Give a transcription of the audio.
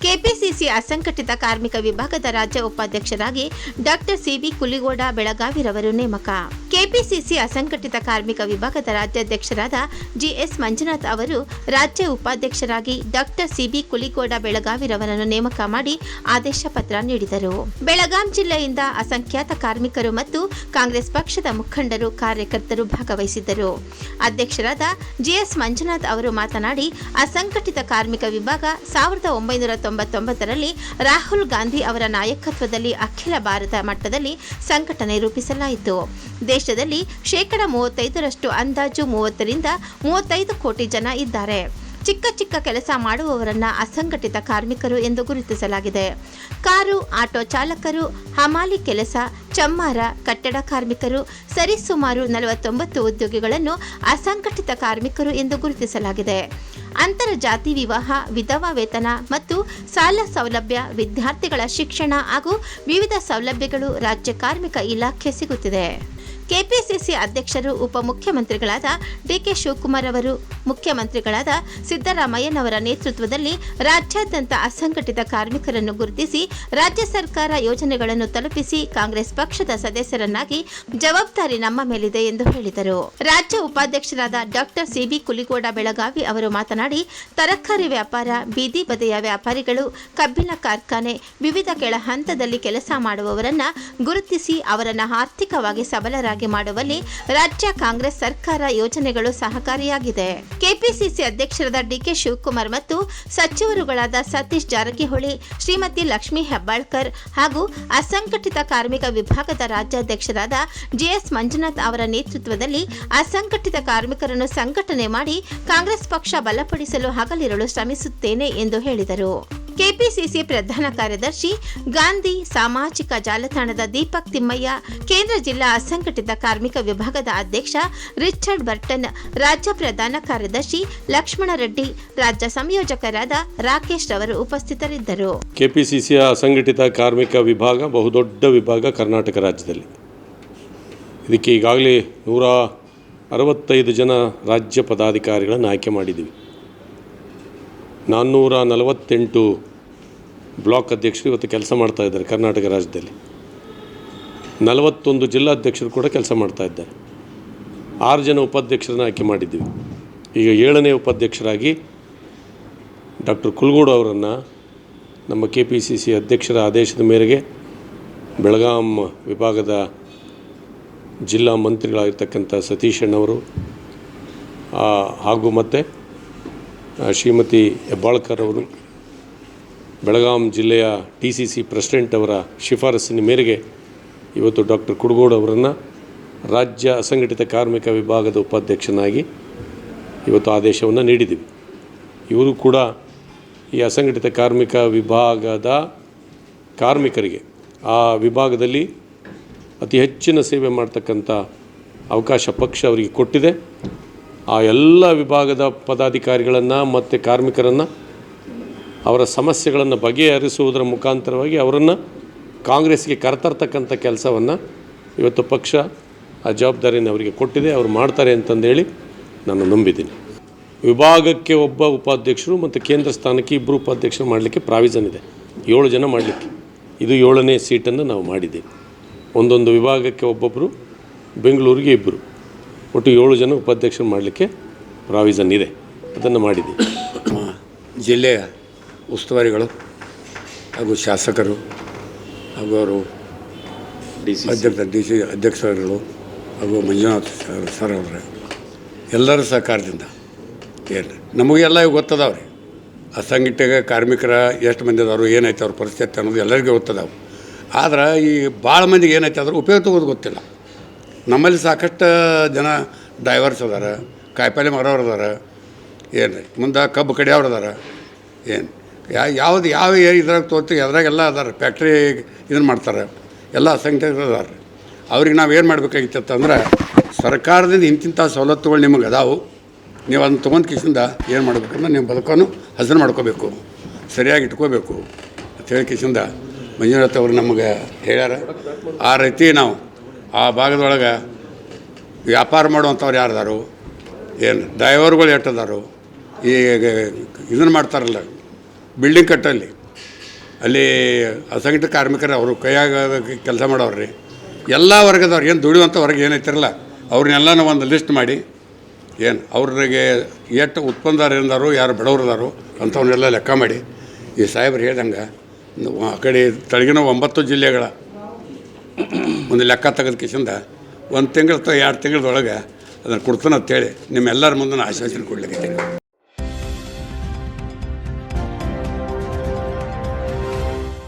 ¿Qué episodio? KPCC ಅಸಂಘಟಿತ ಕಾರ್ಮಿಕ ವಿಭಾಗದ ರಾಜ್ಯ ಉಪಾಧ್ಯಕ್ಷರಾಗಿ ಡಾಕ್ಟರ್ ಸಿಬಿ ಕುಲಿಗೋಡ ಬೆಳಗಾವಿರವರು ನೇಮಕ. ಕೆಪಿಸಿಸಿ ಅಸಂಘಟಿತ ಕಾರ್ಮಿಕ ವಿಭಾಗದ ರಾಜ್ಯಾಧ್ಯಕ್ಷರಾದ ಜಿಎಸ್ ಮಂಜುನಾಥ್ ಅವರು ರಾಜ್ಯ ಉಪಾಧ್ಯಕ್ಷರಾಗಿ ಡಾಕ್ಟರ್ ಸಿಬಿ ಕುಲಿಗೋಡ ಬೆಳಗಾವಿರವರನ್ನು ನೇಮಕ ಮಾಡಿ ಆದೇಶ ಪತ್ರ ನೀಡಿದರು. ಬೆಳಗಾಂ ಜಿಲ್ಲೆಯಿಂದ ಅಸಂಖ್ಯಾತ ಕಾರ್ಮಿಕರು ಮತ್ತು ಕಾಂಗ್ರೆಸ್ ಪಕ್ಷದ ಮುಖಂಡರು ಕಾರ್ಯಕರ್ತರು ಭಾಗವಹಿಸಿದ್ದರು. ಅಧ್ಯಕ್ಷರಾದ ಜಿಎಸ್ ಮಂಜುನಾಥ್ ಅವರು ಮಾತನಾಡಿ, ಅಸಂಘಟಿತ ಕಾರ್ಮಿಕ ವಿಭಾಗ ಸಾವಿರದ ಒಂಬೈನೂರ ತೊಂಬತ್ತೊಂಬತ್ತರಲ್ಲಿ ರಾಹುಲ್ ಗಾಂಧಿ ಅವರ ನಾಯಕತ್ವದಲ್ಲಿ ಅಖಿಲ ಭಾರತ ಮಟ್ಟದಲ್ಲಿ ಸಂಘಟನೆ ರೂಪಿಸಲಾಯಿತು. ದೇಶದಲ್ಲಿ ಶೇಕಡ ಮೂವತ್ತೈದರಷ್ಟು ಅಂದಾಜು ಮೂವತ್ತರಿಂದ ಮೂವತ್ತೈದು ಕೋಟಿ ಜನ ಇದ್ದಾರೆ. ಚಿಕ್ಕ ಚಿಕ್ಕ ಕೆಲಸ ಮಾಡುವವರನ್ನ ಅಸಂಘಟಿತ ಕಾರ್ಮಿಕರು ಎಂದು ಗುರುತಿಸಲಾಗಿದೆ. ಕಾರು, ಆಟೋ ಚಾಲಕರು, ಹಮಾಲಿ ಕೆಲಸ ಚಮ್ಮಾರ ಕಟ್ಟಡ ಕಾರ್ಮಿಕರು, ಸರಿಸುಮಾರು ನಲವತ್ತೊಂಬತ್ತು ಉದ್ಯೋಗಿಗಳನ್ನು ಅಸಂಘಟಿತ ಕಾರ್ಮಿಕರು ಎಂದು ಗುರುತಿಸಲಾಗಿದೆ. ಅಂತರ್ಜಾತಿ ವಿವಾಹ, ವಿಧವಾ ವೇತನ ಮತ್ತು ಸಾಲ ಸೌಲಭ್ಯ, ವಿದ್ಯಾರ್ಥಿಗಳ ಶಿಕ್ಷಣ ಹಾಗೂ ವಿವಿಧ ಸೌಲಭ್ಯಗಳು ರಾಜ್ಯ ಕಾರ್ಮಿಕ ಇಲಾಖೆ ಸಿಗುತ್ತಿದೆ. ಕೆಪಿಸಿಸಿ ಅಧ್ಯಕ್ಷರು, ಉಪಮುಖ್ಯಮಂತ್ರಿಗಳಾದ ಡಿಕೆ ಶಿವಕುಮಾರ್ ಅವರು, ಮುಖ್ಯಮಂತ್ರಿಗಳಾದ ಸಿದ್ದರಾಮಯ್ಯನವರ ನೇತೃತ್ವದಲ್ಲಿ ರಾಜ್ಯಾದ್ಯಂತ ಅಸಂಘಟಿತ ಕಾರ್ಮಿಕರನ್ನು ಗುರುತಿಸಿ, ರಾಜ್ಯ ಸರ್ಕಾರ ಯೋಜನೆಗಳನ್ನು ತಲುಪಿಸಿ ಕಾಂಗ್ರೆಸ್ ಪಕ್ಷದ ಸದಸ್ಯರನ್ನಾಗಿ ಜವಾಬ್ದಾರಿ ನಮ್ಮ ಮೇಲಿದೆ ಎಂದು ಹೇಳಿದರು. ರಾಜ್ಯ ಉಪಾಧ್ಯಕ್ಷರಾದ ಡಾಕ್ಟರ್ ಸಿಬಿ ಕುಲಿಗೋಡ ಬೆಳಗಾವಿ ಅವರು ಮಾತನಾಡಿ, ತರಕಾರಿ ವ್ಯಾಪಾರ, ಬೀದಿ ಬದಿಯ ವ್ಯಾಪಾರಿಗಳು, ಕಬ್ಬಿನ ಕಾರ್ಖಾನೆ, ವಿವಿಧ ಕೆಳ ಹಂತದಲ್ಲಿ ಕೆಲಸ ಮಾಡುವವರನ್ನ ಗುರುತಿಸಿ ಅವರನ್ನ ಆರ್ಥಿಕವಾಗಿ ಸಬಲರಾಗಿ ಮಾಡುವಲ್ಲಿ ರಾಜ್ಯ ಕಾಂಗ್ರೆಸ್ ಸರ್ಕಾರ ಯೋಜನೆಗಳು ಸಹಕಾರಿಯಾಗಿದೆ. ಕೆಪಿಸಿಸಿ ಅಧ್ಯಕ್ಷರಾದ ಡಿಕೆ ಶಿವಕುಮಾರ್ ಮತ್ತು ಸಚಿವರುಗಳಾದ ಸತೀಶ್ ಜಾರಕಿಹೊಳಿ, ಶ್ರೀಮತಿ ಲಕ್ಷ್ಮೀ ಹೆಬ್ಬಾಳ್ಕರ್ ಹಾಗೂ ಅಸಂಘಟಿತ ಕಾರ್ಮಿಕ ವಿಭಾಗದ ರಾಜ್ಯಾಧ್ಯಕ್ಷರಾದ ಜಿಎಸ್ ಮಂಜುನಾಥ್ ಅವರ ನೇತೃತ್ವದಲ್ಲಿ ಅಸಂಘಟಿತ ಕಾರ್ಮಿಕರನ್ನು ಸಂಘಟನೆ ಮಾಡಿ ಕಾಂಗ್ರೆಸ್ ಪಕ್ಷ ಬಲಪಡಿಸಲು ಹಗಲಿರಲು ಶ್ರಮಿಸುತ್ತೇನೆ ಎಂದು ಹೇಳಿದರು. ಕೆಪಿಸಿಸಿ ಪ್ರಧಾನ ಕಾರ್ಯದರ್ಶಿ ಗಾಂಧಿ ಸಾಮಾಜಿಕ ಜಾಲತಾಣದ ದೀಪಕ್ ತಿಮ್ಮಯ್ಯ, ಕೇಂದ್ರ ಜಿಲ್ಲಾ ಅಸಂಘಟಿತ ಕಾರ್ಮಿಕ ವಿಭಾಗದ ಅಧ್ಯಕ್ಷ ರಿಚರ್ಡ್ ಬರ್ಟನ್, ರಾಜ್ಯ ಪ್ರಧಾನ ಕಾರ್ಯದರ್ಶಿ ಲಕ್ಷ್ಮಣ ರೆಡ್ಡಿ, ರಾಜ್ಯ ಸಂಯೋಜಕರಾದ ರಾಕೇಶ್ ರವರು ಉಪಸ್ಥಿತರಿದ್ದರು. ಕೆಪಿಸಿಸಿಯ ಅಸಂಘಟಿತ ಕಾರ್ಮಿಕ ವಿಭಾಗ, ಬಹುದೊಡ್ಡ ವಿಭಾಗ ಕರ್ನಾಟಕ ರಾಜ್ಯದಲ್ಲಿ. ಇದಕ್ಕೆ ಈಗಾಗಲೇ ನೂರ ಅರವತ್ತೈದು ಜನ ರಾಜ್ಯ ಪದಾಧಿಕಾರಿಗಳನ್ನು ಆಯ್ಕೆ ಮಾಡಿದ್ದೀವಿ. ನಾನ್ನೂರ ನಲವತ್ತೆಂಟು ಬ್ಲಾಕ್ ಅಧ್ಯಕ್ಷರು ಇವತ್ತು ಕೆಲಸ ಮಾಡ್ತಾ ಇದ್ದಾರೆ ಕರ್ನಾಟಕ ರಾಜ್ಯದಲ್ಲಿ. ನಲವತ್ತೊಂದು ಜಿಲ್ಲಾಧ್ಯಕ್ಷರು ಕೂಡ ಕೆಲಸ ಮಾಡ್ತಾ ಇದ್ದಾರೆ. ಆರು ಜನ ಉಪಾಧ್ಯಕ್ಷರನ್ನು ಆಯ್ಕೆ ಮಾಡಿದ್ದೀವಿ. ಈಗ ಏಳನೇ ಉಪಾಧ್ಯಕ್ಷರಾಗಿ ಡಾಕ್ಟರ್ ಕುಲ್ಗೋಡು ಅವರನ್ನು ನಮ್ಮ ಕೆ ಪಿ ಸಿ ಸಿ ಅಧ್ಯಕ್ಷರ ಆದೇಶದ ಮೇರೆಗೆ ಬೆಳಗಾಂ ವಿಭಾಗದ ಜಿಲ್ಲಾ ಮಂತ್ರಿಗಳಾಗಿರ್ತಕ್ಕಂಥ ಸತೀಶಣ್ಣವರು ಹಾಗೂ ಮತ್ತು ಶ್ರೀಮತಿ ಹೆಬ್ಬಾಳ್ಕರ್ ಅವರು ಬೆಳಗಾಂ ಜಿಲ್ಲೆಯ ಡಿ ಸಿ ಸಿ ಪ್ರೆಸಿಡೆಂಟ್ ಅವರ ಶಿಫಾರಸ್ಸಿನ ಮೇರೆಗೆ ಇವತ್ತು ಡಾಕ್ಟರ್ ಕುಡುಗೋಡು ಅವರನ್ನು ರಾಜ್ಯ ಅಸಂಘಟಿತ ಕಾರ್ಮಿಕ ವಿಭಾಗದ ಉಪಾಧ್ಯಕ್ಷನಾಗಿ ಇವತ್ತು ಆದೇಶವನ್ನು ನೀಡಿದ್ದೀವಿ. ಇವರು ಕೂಡ ಈ ಅಸಂಘಟಿತ ಕಾರ್ಮಿಕ ವಿಭಾಗದ ಕಾರ್ಮಿಕರಿಗೆ ಆ ವಿಭಾಗದಲ್ಲಿ ಅತಿ ಹೆಚ್ಚಿನ ಸೇವೆ ಮಾಡ್ತಕ್ಕಂಥ ಅವಕಾಶ ಪಕ್ಷ ಅವರಿಗೆ ಕೊಟ್ಟಿದೆ. ಆ ಎಲ್ಲ ವಿಭಾಗದ ಪದಾಧಿಕಾರಿಗಳನ್ನು ಮತ್ತು ಕಾರ್ಮಿಕರನ್ನು ಅವರ ಸಮಸ್ಯೆಗಳನ್ನು ಬಗೆಹರಿಸುವುದರ ಮುಖಾಂತರವಾಗಿ ಅವರನ್ನು ಕಾಂಗ್ರೆಸ್ಗೆ ಕರೆತರ್ತಕ್ಕಂಥ ಕೆಲಸವನ್ನು ಇವತ್ತು ಪಕ್ಷ ಆ ಜವಾಬ್ದಾರಿಯನ್ನು ಅವರಿಗೆ ಕೊಟ್ಟಿದೆ. ಅವರು ಮಾಡ್ತಾರೆ ಅಂತಂದೇಳಿ ನಾನು ನಂಬಿದ್ದೀನಿ. ವಿಭಾಗಕ್ಕೆ ಒಬ್ಬ ಉಪಾಧ್ಯಕ್ಷರು ಮತ್ತು ಕೇಂದ್ರ ಸ್ಥಾನಕ್ಕೆ ಇಬ್ಬರು ಉಪಾಧ್ಯಕ್ಷರು ಮಾಡಲಿಕ್ಕೆ ಪ್ರಾವಿಷನ್ ಇದೆ. ಏಳು ಜನ ಮಾಡಲಿಕ್ಕೆ. ಇದು ಏಳನೇ ಸೀಟನ್ನು ನಾವು ಮಾಡಿದ್ದೀವಿ. ಒಂದೊಂದು ವಿಭಾಗಕ್ಕೆ ಒಬ್ಬೊಬ್ಬರು ಬೆಂಗಳೂರಿಗೆ ಇಬ್ಬರು. ಒಟ್ಟು ಏಳು ಜನ ಉಪಾಧ್ಯಕ್ಷರು ಮಾಡಲಿಕ್ಕೆ ಪ್ರಾವಿಷನ್ ಇದೆ. ಅದನ್ನು ಮಾಡಿದ್ದೀವಿ. ಜಿಲ್ಲೆಯ ಉಸ್ತುವಾರಿಗಳು ಹಾಗೂ ಶಾಸಕರು ಹಾಗೂ ಅವರು ಅಧ್ಯಕ್ಷ ಡಿ ಸಿ ಅಧ್ಯಕ್ಷರುಗಳು ಹಾಗೂ ಮಂಜುನಾಥ್ ಸರ್ ಸರ್ ಅವರ. ಎಲ್ಲರ ಸಹಕಾರದಿಂದ ಏನು ನಮಗೆಲ್ಲ ಎಲ್ಲ ಗೊತ್ತದವ್ರಿ ರೀ. ಅಸಂಘಟಿತ ಕಾರ್ಮಿಕರ ಎಷ್ಟು ಮಂದಿ ಅದಾರು ಏನಾಯ್ತು ಅವ್ರ ಪರಿಸ್ಥಿತಿ ಅನ್ನೋದು ಎಲ್ಲರಿಗೂ ಗೊತ್ತದವು. ಆದ್ರೆ ಈ ಭಾಳ ಮಂದಿಗೆ ಏನೈತೆ ಅದ್ರ ಉಪಯೋಗ ತಗೋದು ಗೊತ್ತಿಲ್ಲ. ನಮ್ಮಲ್ಲಿ ಸಾಕಷ್ಟು ಜನ ಡೈವರ್ಸ್ ಅದಾರ ಕಾಯಿಪಲ್ಲೆ ಮಾರೋರು ಅದಾರ ಏನು ರೀ. ಮುಂದೆ ಕಬ್ಬು ಕಡಿಯವ್ರು ಅದಾರ ಏನು? ಯಾ, ಯಾವ್ದು, ಯಾವ ಇದ್ರಾಗ ತೋರ್ತೀವಿ ಅದ್ರಾಗೆಲ್ಲ ಅದಾರ ಫ್ಯಾಕ್ಟ್ರಿ ಇದನ್ನು ಮಾಡ್ತಾರೆ. ಎಲ್ಲ ಅಸಂಖ್ಯಾತರು ಅದಾರ. ಅವ್ರಿಗೆ ನಾವು ಏನು ಮಾಡ್ಬೇಕಾಗಿತ್ತು ಅಂದ್ರೆ, ಸರ್ಕಾರದಿಂದ ಇಂತಿಂಥ ಸವಲತ್ತುಗಳು ನಿಮಗೆ ಅದಾವು. ನೀವು ಅದನ್ನ ತೊಗೊಂಡು ಕಿಸಿಂದ ಏನು ಮಾಡ್ಬೇಕಂದ್ರೆ ನೀವು ಬದುಕೋನು ಹಸನು ಮಾಡ್ಕೋಬೇಕು. ಸರಿಯಾಗಿ ಇಟ್ಕೋಬೇಕು. ಅಂತ ಹೇಳಿ ಕಿಸಿಂದ ಮಂಜುನಾಥ್ ಅವರು ನಮಗೆ ಹೇಳ್ಯಾರ. ಆ ರೀತಿ ನಾವು ಆ ಭಾಗದೊಳಗೆ ವ್ಯಾಪಾರ ಮಾಡುವಂಥವ್ರು ಯಾರದಾರು, ಏನು, ಡ್ರೈವರ್ಗಳು ಎಷ್ಟದಾರು ಈ ಇದನ್ನು ಮಾಡ್ತಾರಲ್ಲ ಬಿಲ್ಡಿಂಗ್ ಕಟ್ಟಲ್ಲಿ. ಅಲ್ಲಿ ಅಸಂಘಟಿತ ಕಾರ್ಮಿಕರು ಅವರು ಕೈಯಾಗ ಕೆಲಸ ಮಾಡೋರು ರೀ ಎಲ್ಲ ವರ್ಗದವ್ರು, ಏನು ದುಡಿಯುವಂಥ ವರ್ಗ ಏನೈತಿರಲ್ಲ ಅವ್ರನ್ನೆಲ್ಲನೂ ಒಂದು ಲಿಸ್ಟ್ ಮಾಡಿ, ಏನು ಅವ್ರಿಗೆ ಎಷ್ಟು ಉತ್ಪನ್ನದಾರ ಏನದಾರು ಯಾರು ಬಡವ್ರದಾರು ಅಂಥವನ್ನೆಲ್ಲ ಲೆಕ್ಕ ಮಾಡಿ. ಈ ಸಾಹೇಬ್ರು ಹೇಳ್ದಂಗೆ, ಆ ಕಡೆ ತಳಗಿನ ಒಂಬತ್ತು ಜಿಲ್ಲೆಗಳ ಒಂದು ಲೆಕ್ಕ ತೆಗೆದ ಕಿಶಿಂದ ಒಂದು ತಿಂಗಳ ಎರಡು ತಿಂಗಳದೊಳಗೆ ಅದನ್ನು ಕೊಡ್ತಾನೆ ಅಂತೇಳಿ ನಿಮ್ಮೆಲ್ಲರ ಮುಂದೆ ಆಶ್ವಾಸನೆ ಕೊಡ್ಲಿಕ್ಕೆ